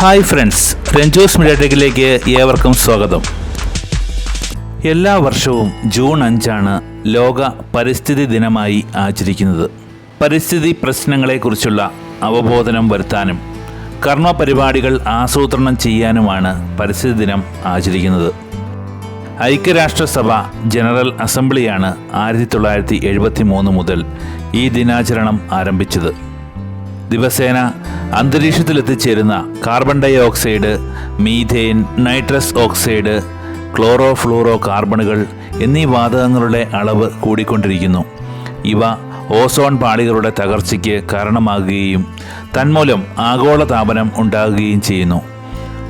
Hi friends രഞ്ജോസ് മീഡിയയിലേക്ക് ഏവർക്കും സ്വാഗതം. എല്ലാ വർഷവും ജൂൺ അഞ്ചാണ് ലോക പരിസ്ഥിതി ദിനമായി ആചരിക്കുന്നത്. പരിസ്ഥിതി പ്രശ്നങ്ങളെക്കുറിച്ചുള്ള അവബോധനം വരുത്താനും കർമ്മ പരിപാടികൾ ആസൂത്രണം ചെയ്യാനുമാണ് പരിസ്ഥിതി ദിനം ആചരിക്കുന്നത്. ഐക്യരാഷ്ട്രസഭ ജനറൽ അസംബ്ലിയാണ് ആയിരത്തി തൊള്ളായിരത്തി എഴുപത്തി മൂന്ന് മുതൽ ഈ ദിനാചരണം ആരംഭിച്ചത്. ദിവസേന അന്തരീക്ഷത്തിലെത്തിച്ചേരുന്ന carbon dioxide methane nitrous oxide chloro fluoro കാർബണുകൾ എന്നീ വാതകങ്ങളുടെ അളവ് കൂടിക്കൊണ്ടിരിക്കുന്നു. ഇവ ഓസോൺ പാളികളുടെ തകർച്ചയ്ക്ക് കാരണമാകുകയും തന്മൂലം ആഗോള താപനം ഉണ്ടാകുകയും ചെയ്യുന്നു.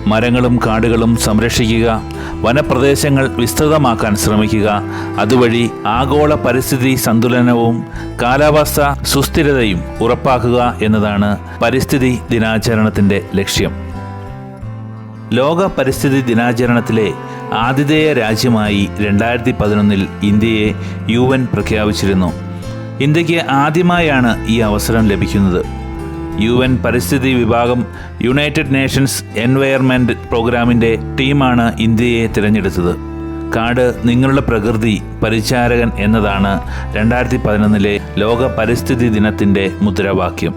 മരങ്ങളും കാടുകളും സംരക്ഷിക്കുക വനപ്രദേശങ്ങൾ വിസ്തൃതമാക്കാൻ ശ്രമിക്കുക. അതുവഴി ആഗോള പരിസ്ഥിതി സന്തുലനവും കാലാവസ്ഥ സുസ്ഥിരതയും ഉറപ്പാക്കുക എന്നതാണ് പരിസ്ഥിതി ദിനാചരണത്തിന്റെ ലക്ഷ്യം. ലോക പരിസ്ഥിതി ദിനാചരണത്തിലെ ആതിഥേയ രാജ്യമായി രണ്ടായിരത്തി പതിനൊന്നിൽ ഇന്ത്യയെ യു എൻ പ്രഖ്യാപിച്ചിരുന്നു. ഇന്ത്യയ്ക്ക് ആദ്യമായാണ് ഈ അവസരം ലഭിക്കുന്നത്. യു എൻ പരിസ്ഥിതി വിഭാഗം യുണൈറ്റഡ് നേഷൻസ് എൻവയർമെന്റ് പ്രോഗ്രാമിന്റെ ടീമാണ് ഇന്ത്യയെ തിരഞ്ഞെടുത്തത്. കാട് നിങ്ങളുടെ പ്രകൃതി പരിചാരകൻ എന്നതാണ് രണ്ടായിരത്തി പതിനൊന്നിലെ ലോക പരിസ്ഥിതി ദിനത്തിന്റെ മുദ്രാവാക്യം.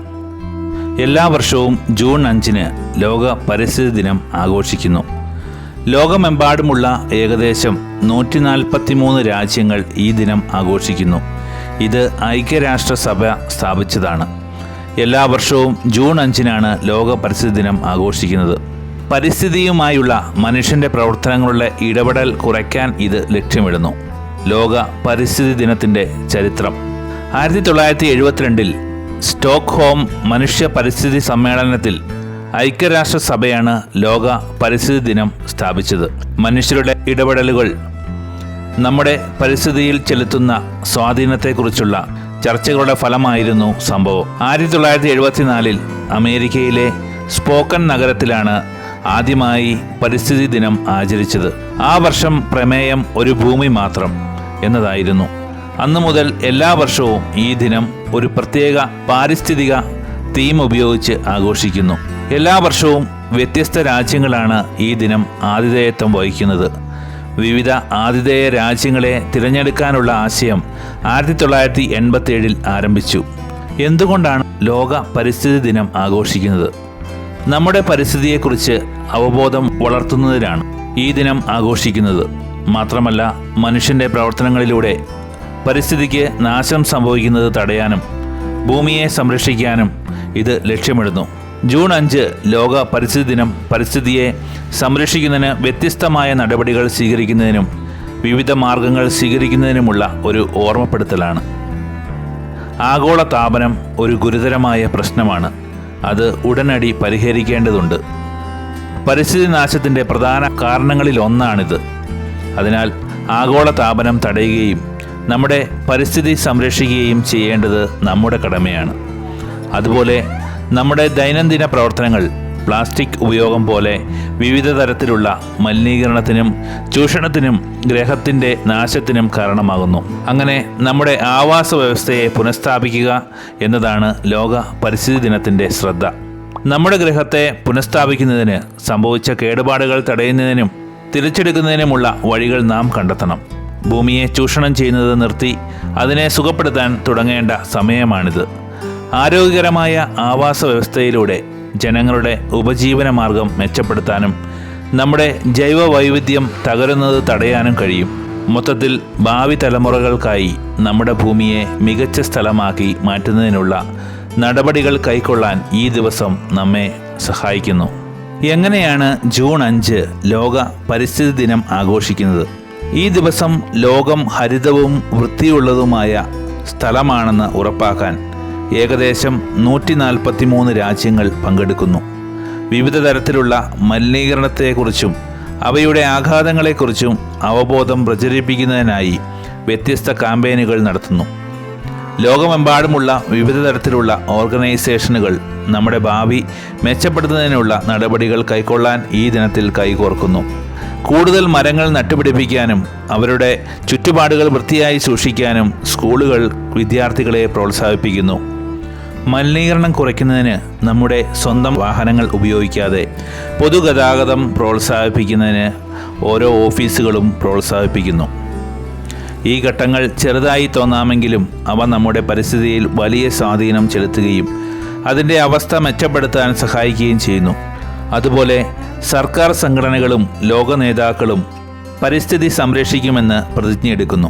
എല്ലാ വർഷവും ജൂൺ അഞ്ചിന് ലോക പരിസ്ഥിതി ദിനം ആഘോഷിക്കുന്നു. ലോകമെമ്പാടുമുള്ള ഏകദേശം നൂറ്റി നാൽപ്പത്തി മൂന്ന് രാജ്യങ്ങൾ ഈ ദിനം ആഘോഷിക്കുന്നു. ഇത് ഐക്യരാഷ്ട്രസഭ സ്ഥാപിച്ചതാണ്. എല്ലാ വർഷവും ജൂൺ അഞ്ചിനാണ് ലോക പരിസ്ഥിതി ദിനം ആഘോഷിക്കുന്നത്. പരിസ്ഥിതിയുമായുള്ള മനുഷ്യന്റെ പ്രവർത്തനങ്ങളുടെ ഇടപെടൽ കുറയ്ക്കാൻ ഇത് ലക്ഷ്യമിടുന്നു. ലോക പരിസ്ഥിതി ദിനത്തിന്റെ ചരിത്രം. ആയിരത്തി തൊള്ളായിരത്തി എഴുപത്തിരണ്ടിൽ സ്റ്റോക്ക്ഹോം മനുഷ്യ പരിസ്ഥിതി സമ്മേളനത്തിൽ ഐക്യരാഷ്ട്രസഭയാണ് ലോക പരിസ്ഥിതി ദിനം സ്ഥാപിച്ചത്. മനുഷ്യരുടെ ഇടപെടലുകൾ നമ്മുടെ പരിസ്ഥിതിയിൽ ചെലുത്തുന്ന സ്വാധീനത്തെക്കുറിച്ചുള്ള ചർച്ചകളുടെ ഫലമായിരുന്നു സംഭവം. ആയിരത്തി തൊള്ളായിരത്തി എഴുപത്തിനാലിൽ അമേരിക്കയിലെ സ്പോക്കൺ നഗരത്തിലാണ് ആദ്യമായി പരിസ്ഥിതി ദിനം ആചരിച്ചത്. ആ വർഷം പ്രമേയം ഒരു ഭൂമി മാത്രം എന്നതായിരുന്നു. അന്നു മുതൽ എല്ലാ വർഷവും ഈ ദിനം ഒരു പ്രത്യേക പാരിസ്ഥിതിക തീം ഉപയോഗിച്ച് ആഘോഷിക്കുന്നു. എല്ലാ വർഷവും വ്യത്യസ്ത രാജ്യങ്ങളാണ് ഈ ദിനം ആതിഥേയത്വം വഹിക്കുന്നത്. വിവിധ ആതിഥേയ രാജ്യങ്ങളെ തിരഞ്ഞെടുക്കാനുള്ള ആശയം ആയിരത്തി തൊള്ളായിരത്തി എൺപത്തി ഏഴിൽ ആരംഭിച്ചു. എന്തുകൊണ്ടാണ് ലോക പരിസ്ഥിതി ദിനം ആഘോഷിക്കുന്നത്? നമ്മുടെ പരിസ്ഥിതിയെക്കുറിച്ച് അവബോധം വളർത്തുന്നതിനാണ് ഈ ദിനം ആഘോഷിക്കുന്നത്. മാത്രമല്ല മനുഷ്യന്റെ പ്രവർത്തനങ്ങളിലൂടെ പരിസ്ഥിതിക്ക് നാശം സംഭവിക്കുന്നത് തടയാനും ഭൂമിയെ സംരക്ഷിക്കാനും ഇത് ലക്ഷ്യമിടുന്നു. ജൂൺ അഞ്ച് ലോക പരിസ്ഥിതി ദിനം പരിസ്ഥിതിയെ സംരക്ഷിക്കുന്നതിന് വ്യത്യസ്തമായ നടപടികൾ സ്വീകരിക്കുന്നതിനും വിവിധ മാർഗങ്ങൾ സ്വീകരിക്കുന്നതിനുമുള്ള ഒരു ഓർമ്മപ്പെടുത്തലാണ്. ആഗോള താപനം ഒരു ഗുരുതരമായ പ്രശ്നമാണ്. അത് ഉടനടി പരിഹരിക്കേണ്ടതുണ്ട്. പരിസ്ഥിതി നാശത്തിന്റെ പ്രധാന കാരണങ്ങളിൽ ഒന്നാണിത്. അതിനാൽ ആഗോള താപനം തടയുകയും നമ്മുടെ പരിസ്ഥിതി സംരക്ഷിക്കുകയും ചെയ്യേണ്ടത് നമ്മുടെ കടമയാണ്. അതുപോലെ നമ്മുടെ ദൈനംദിന പ്രവർത്തനങ്ങൾ പ്ലാസ്റ്റിക് ഉപയോഗം പോലെ വിവിധ തരത്തിലുള്ള മലിനീകരണത്തിനും ചൂഷണത്തിനും ഗ്രഹത്തിന്റെ നാശത്തിനും കാരണമാകുന്നു. അങ്ങനെ നമ്മുടെ ആവാസ വ്യവസ്ഥയെ പുനഃസ്ഥാപിക്കുക എന്നതാണ് ലോക പരിസ്ഥിതി ദിനത്തിന്റെ ശ്രദ്ധ. നമ്മുടെ ഗ്രഹത്തെ പുനഃസ്ഥാപിക്കുന്നതിന് സംഭവിച്ച കേടുപാടുകൾ തടയുന്നതിനും തിരിച്ചെടുക്കുന്നതിനുമുള്ള വഴികൾ നാം കണ്ടെത്തണം. ഭൂമിയെ ചൂഷണം ചെയ്യുന്നത് നിർത്തി അതിനെ സുഖപ്പെടുത്താൻ തുടങ്ങേണ്ട സമയമാണിത്. ആരോഗ്യകരമായ ആവാസ വ്യവസ്ഥയിലൂടെ ജനങ്ങളുടെ ഉപജീവന മാർഗം മെച്ചപ്പെടുത്താനും നമ്മുടെ ജൈവ വൈവിധ്യം തകരുന്നത് തടയാനും കഴിയും. മൊത്തത്തിൽ ഭാവി തലമുറകൾക്കായി നമ്മുടെ ഭൂമിയെ മികച്ച സ്ഥലമാക്കി മാറ്റുന്നതിനുള്ള നടപടികൾ കൈക്കൊള്ളാൻ ഈ ദിവസം നമ്മെ സഹായിക്കുന്നു. എങ്ങനെയാണ് ജൂൺ അഞ്ച് ലോക പരിസ്ഥിതി ദിനം ആഘോഷിക്കുന്നത്? ഈ ദിവസം ലോകം ഹരിതവും വൃത്തിയുള്ളതുമായ സ്ഥലമാണെന്ന് ഉറപ്പാക്കാൻ ഏകദേശം നൂറ്റി നാൽപ്പത്തി മൂന്ന് രാജ്യങ്ങൾ പങ്കെടുക്കുന്നു. വിവിധ തരത്തിലുള്ള മലിനീകരണത്തെക്കുറിച്ചും അവയുടെ ആഘാതങ്ങളെക്കുറിച്ചും അവബോധം പ്രചരിപ്പിക്കുന്നതിനായി വ്യത്യസ്ത ക്യാമ്പയിനുകൾ നടത്തുന്നു. ലോകമെമ്പാടുമുള്ള വിവിധ തരത്തിലുള്ള ഓർഗനൈസേഷനുകൾ നമ്മുടെ ഭാവി മെച്ചപ്പെടുത്തുന്നതിനുള്ള നടപടികൾ കൈക്കൊള്ളാൻ ഈ ദിനത്തിൽ കൈകോർക്കുന്നു. കൂടുതൽ മരങ്ങൾ നട്ടുപിടിപ്പിക്കാനും അവരുടെ ചുറ്റുപാടുകൾ വൃത്തിയായി സൂക്ഷിക്കാനും സ്കൂളുകൾ വിദ്യാർത്ഥികളെ പ്രോത്സാഹിപ്പിക്കുന്നു. മലിനീകരണം കുറയ്ക്കുന്നതിന് നമ്മുടെ സ്വന്തം വാഹനങ്ങൾ ഉപയോഗിക്കാതെ പൊതുഗതാഗതം പ്രോത്സാഹിപ്പിക്കുന്നതിന് ഓരോ ഓഫീസുകളും പ്രോത്സാഹിപ്പിക്കുന്നു. ഈ ഘട്ടങ്ങൾ ചെറുതായി തോന്നാമെങ്കിലും അവ നമ്മുടെ പരിസ്ഥിതിയിൽ വലിയ സ്വാധീനം ചെലുത്തുകയും അതിന്റെ അവസ്ഥ മെച്ചപ്പെടുത്താൻ സഹായിക്കുകയും ചെയ്യുന്നു. അതുപോലെ സർക്കാർ സംഘടനകളും ലോക നേതാക്കളും പരിസ്ഥിതി സംരക്ഷിക്കുമെന്ന് പ്രതിജ്ഞയെടുക്കുന്നു.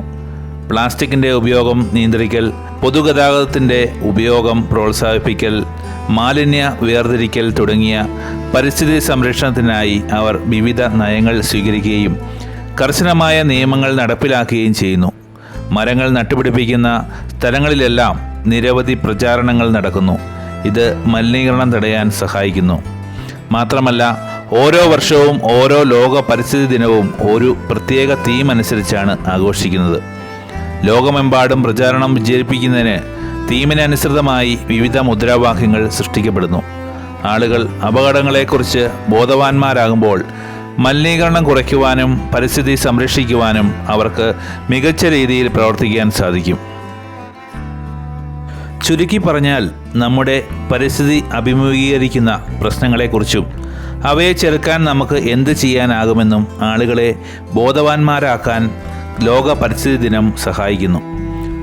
പ്ലാസ്റ്റിക്കിന്റെ ഉപയോഗം നിയന്ത്രിക്കൽ പൊതുഗതാഗതത്തിന്റെ ഉപയോഗം പ്രോത്സാഹിപ്പിക്കൽ മാലിന്യ വേർതിരിക്കൽ തുടങ്ങിയ പരിസ്ഥിതി സംരക്ഷണത്തിനായി അവർ വിവിധ നയങ്ങൾ സ്വീകരിക്കുകയും കർശനമായ നിയമങ്ങൾ നടപ്പിലാക്കുകയും ചെയ്യുന്നു. മരങ്ങൾ നട്ടുപിടിപ്പിക്കുന്ന സ്ഥലങ്ങളിലെല്ലാം നിരവധി പ്രചാരണങ്ങൾ നടക്കുന്നു. ഇത് മലിനീകരണം തടയാൻ സഹായിക്കുന്നു. മാത്രമല്ല ഓരോ വർഷവും ഓരോ ലോക പരിസ്ഥിതി ദിനവും ഒരു പ്രത്യേക തീം അനുസരിച്ചാണ് ആഘോഷിക്കുന്നത്. ലോകമെമ്പാടും പ്രചാരണം വിജയിപ്പിക്കുന്നതിന് തീമിനനുസൃതമായി വിവിധ മുദ്രാവാക്യങ്ങൾ സൃഷ്ടിക്കപ്പെടുന്നു. ആളുകൾ അപകടങ്ങളെക്കുറിച്ച് ബോധവാന്മാരാകുമ്പോൾ മലിനീകരണം കുറയ്ക്കുവാനും പരിസ്ഥിതി സംരക്ഷിക്കുവാനും അവർക്ക് മികച്ച രീതിയിൽ പ്രവർത്തിക്കാൻ സാധിക്കും. ചുരുക്കി പറഞ്ഞാൽ നമ്മുടെ പരിസ്ഥിതി അഭിമുഖീകരിക്കുന്ന പ്രശ്നങ്ങളെക്കുറിച്ചും അവയെ ചെറുക്കാൻ നമുക്ക് എന്ത് ചെയ്യാനാകുമെന്നും ആളുകളെ ബോധവാന്മാരാക്കാൻ ലോക പരിസ്ഥിതി ദിനം സഹായിക്കുന്നു.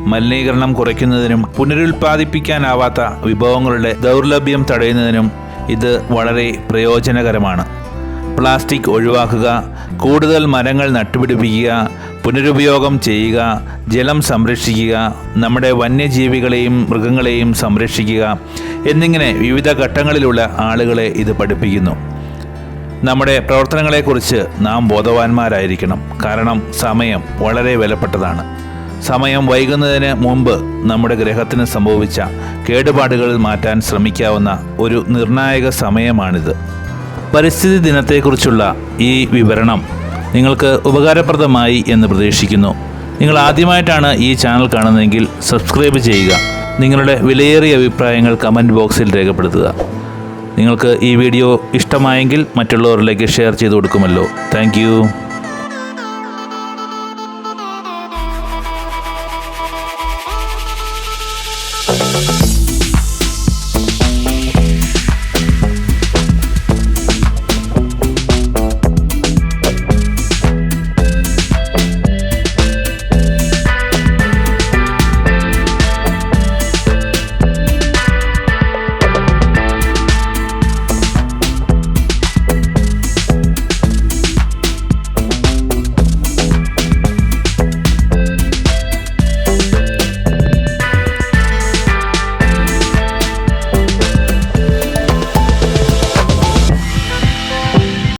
മലിനീകരണം കുറയ്ക്കുന്നതിനും പുനരുൽപ്പാദിപ്പിക്കാനാവാത്ത വിഭവങ്ങളുടെ ദൗർലഭ്യം തടയുന്നതിനും ഇത് വളരെ പ്രയോജനകരമാണ്. പ്ലാസ്റ്റിക് ഒഴിവാക്കുക കൂടുതൽ മരങ്ങൾ നട്ടുപിടിപ്പിക്കുക പുനരുപയോഗം ചെയ്യുക ജലം സംരക്ഷിക്കുക നമ്മുടെ വന്യജീവികളെയും മൃഗങ്ങളെയും സംരക്ഷിക്കുക എന്നിങ്ങനെ വിവിധ ഘട്ടങ്ങളിലുള്ള ആളുകളെ ഇത് പഠിപ്പിക്കുന്നു. നമ്മുടെ പ്രവർത്തനങ്ങളെക്കുറിച്ച് നാം ബോധവാന്മാരായിരിക്കണം. കാരണം സമയം വളരെ വിലപ്പെട്ടതാണ്. സമയം വൈകുന്നതിന് മുമ്പ് നമ്മുടെ ഗ്രഹത്തിന് സംഭവിച്ച കേടുപാടുകൾ മാറ്റാൻ ശ്രമിക്കാവുന്ന ഒരു നിർണായക സമയമാണിത്. പരിസ്ഥിതി ദിനത്തെക്കുറിച്ചുള്ള ഈ വിവരണം നിങ്ങൾക്ക് ഉപകാരപ്രദമായി എന്ന് പ്രതീക്ഷിക്കുന്നു. നിങ്ങൾ ആദ്യമായിട്ടാണ് ഈ ചാനൽ കാണുന്നതെങ്കിൽ സബ്സ്ക്രൈബ് ചെയ്യുക. നിങ്ങളുടെ വിലയേറിയ അഭിപ്രായങ്ങൾ കമന്റ് ബോക്സിൽ രേഖപ്പെടുത്തുക. നിങ്ങൾക്ക് ഈ വീഡിയോ ഇഷ്ടമായെങ്കിൽ മറ്റുള്ളവരിലേക്ക് ഷെയർ ചെയ്ത് കൊടുക്കുമല്ലോ. താങ്ക്